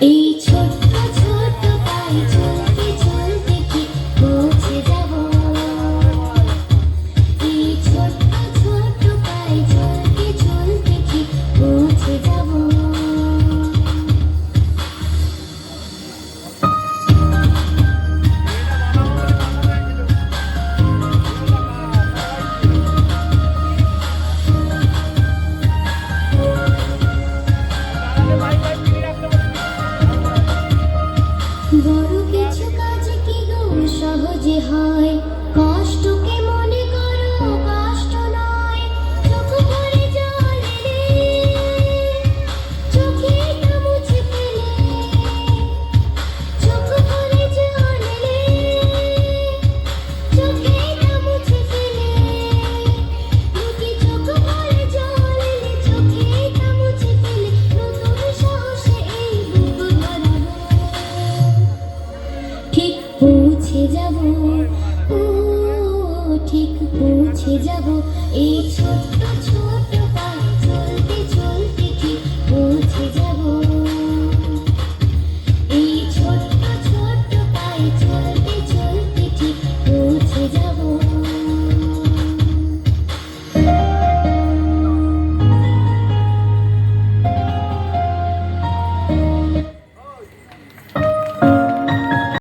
E হয় কষ্টকে মনে করো? কষ্ট নয় চোখ ভরে ঠিক পৌঁছে যাব। ঠিক পৌঁছে যাব। এই ছোট